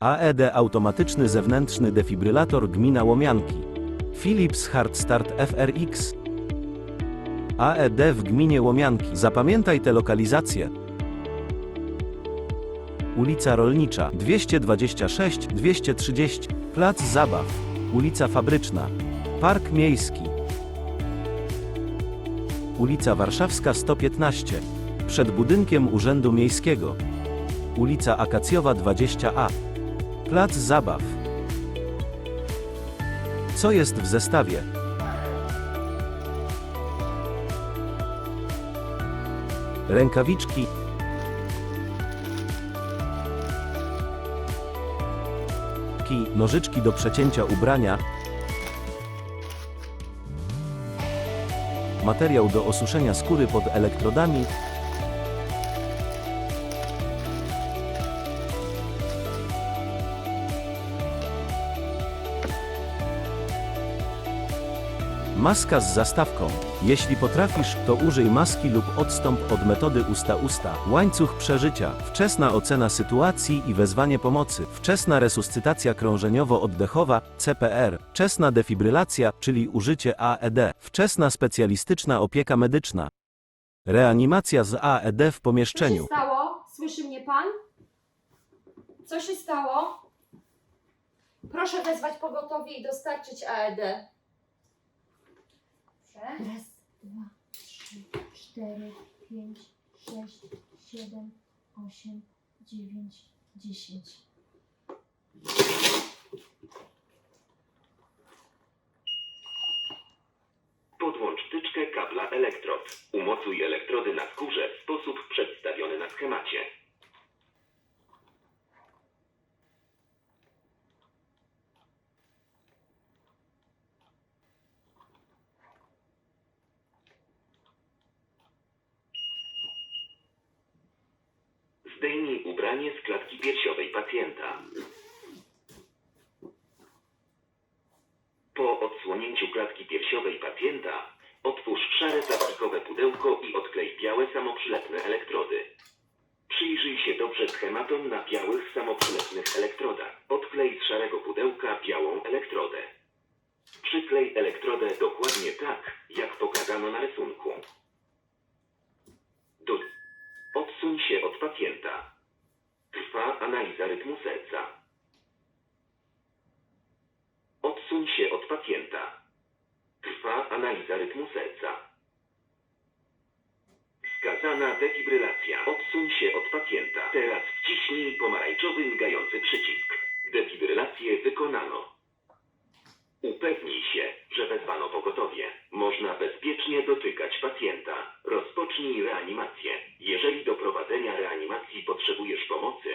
AED automatyczny zewnętrzny defibrylator gmina Łomianki. Philips Hard Start FRX. AED w gminie Łomianki. Zapamiętaj te lokalizacje. Ulica Rolnicza 226 230. Plac Zabaw. Ulica Fabryczna. Park Miejski. Ulica Warszawska 115. Przed budynkiem Urzędu Miejskiego. Ulica Akacjowa 20A. Plac Zabaw. Co jest w zestawie? Rękawiczki. ki- Nożyczki do przecięcia ubrania. Materiał do osuszenia skóry pod elektrodami. Maska z zastawką. Jeśli potrafisz, to użyj maski lub odstąp od metody usta-usta. Łańcuch przeżycia. Wczesna ocena sytuacji i wezwanie pomocy. Wczesna resuscytacja krążeniowo-oddechowa, CPR. Wczesna defibrylacja, czyli użycie AED. Wczesna specjalistyczna opieka medyczna. Reanimacja z AED w Co się pomieszczeniu. stało? Słyszy mnie pan? Co się stało? Proszę wezwać pogotowie i dostarczyć AED. Proszę. Raz, dwa, trzy, cztery, pięć, sześć, siedem, osiem, dziewięć, dziesięć. Podłącz wtyczkę kabla elektrod. Umocuj elektrody na skórze w sposób przedstawiony na schemacie. Zdejmij ubranie z klatki piersiowej pacjenta. Po odsłonięciu klatki piersiowej pacjenta otwórz szare plastikowe pudełko i odklej białe samoprzylepne elektrody. Przyjrzyj się dobrze schematom na białych samoprzylepnych elektrodach. Odklej z szarego pudełka białą elektrodę. Przyklej elektrodę dokładnie tak, jak pokazano na rysunku. Do... Odsuń się od pacjenta. Trwa analiza rytmu serca. Odsuń się od pacjenta. Trwa analiza rytmu serca. Wskazana defibrylacja. Odsuń się od pacjenta. Teraz wciśnij pomarańczowy migający przycisk. Defibrylację wykonano. Upewnij się, że wezwano pogotowie. Można bezpiecznie dotykać pacjenta. Rozpocznij reanimację. Jeżeli do prowadzenia reanimacji potrzebujesz pomocy,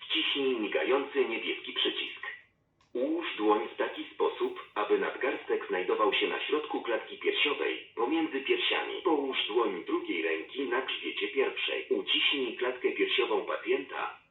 wciśnij migający niebieski przycisk. Ułóż dłoń w taki sposób, aby nadgarstek znajdował się na środku klatki piersiowej, pomiędzy piersiami. Połóż dłoń drugiej ręki na grzbiecie pierwszej. Uciśnij klatkę piersiową pacjenta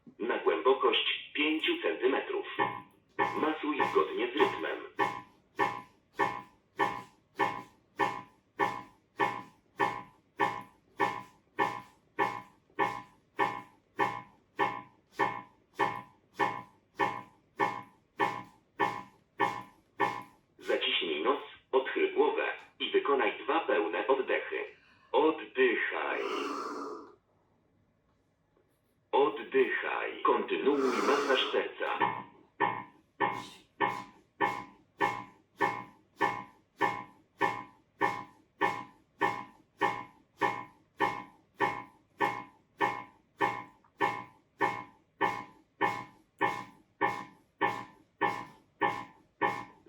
dwa pełne oddechy. Oddychaj. Oddychaj. Kontynuuj masaż serca.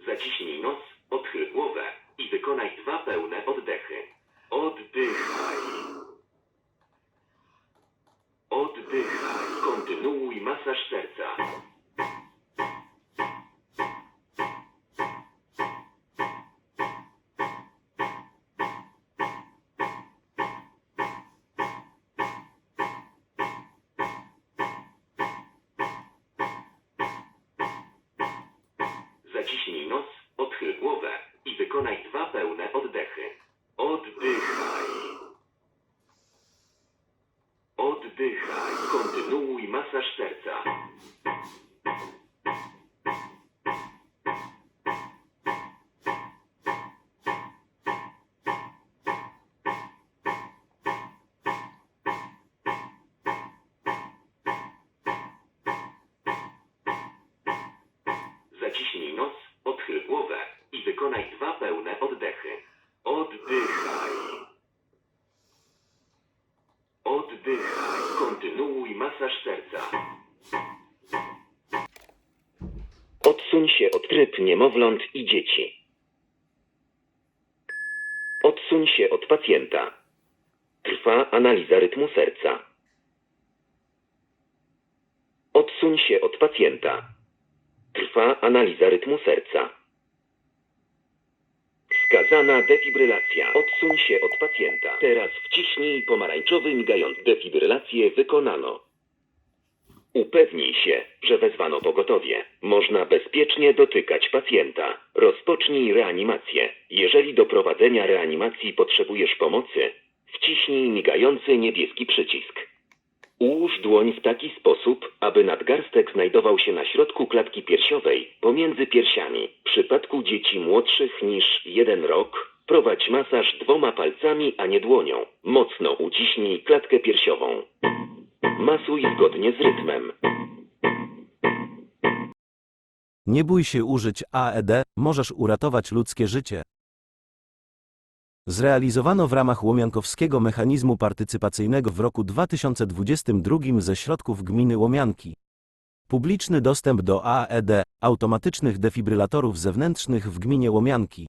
Zaciśnij nos, odchyl głowę wykonaj dwa pełne oddechy. Oddychaj. Oddychaj. Kontynuuj masaż serca. Zaciśnij nos, odchyl głowę i wykonaj dwa pełne oddechy. Oddychaj. Oddychaj. Kontynuuj masaż serca. Zaciśnij nos, odchyl głowę i wykonaj dwa pełne oddechy. Oddychaj. Oddychaj. Kontynuuj masaż serca. Odsuń się od tryb niemowląt i dzieci. Odsuń się od pacjenta. Trwa analiza rytmu serca. Odsuń się od pacjenta. Trwa analiza rytmu serca. Wskazana defibrylacja. Odsuń się od pacjenta. Teraz wciśnij pomarańczowy migający. Defibrylację wykonano. Upewnij się, że wezwano pogotowie. Można bezpiecznie dotykać pacjenta. Rozpocznij reanimację. Jeżeli do prowadzenia reanimacji potrzebujesz pomocy, wciśnij migający niebieski przycisk. Ułóż dłoń w taki sposób, aby nadgarstek znajdował się na środku klatki piersiowej, pomiędzy piersiami. W przypadku dzieci młodszych niż jeden rok, prowadź masaż dwoma palcami, a nie dłonią. Mocno uciśnij klatkę piersiową. Masuj zgodnie z rytmem. Nie bój się użyć AED, możesz uratować ludzkie życie. Zrealizowano w ramach Łomiankowskiego Mechanizmu Partycypacyjnego w roku 2022 ze środków gminy Łomianki. Publiczny dostęp do AED, automatycznych defibrylatorów zewnętrznych w gminie Łomianki.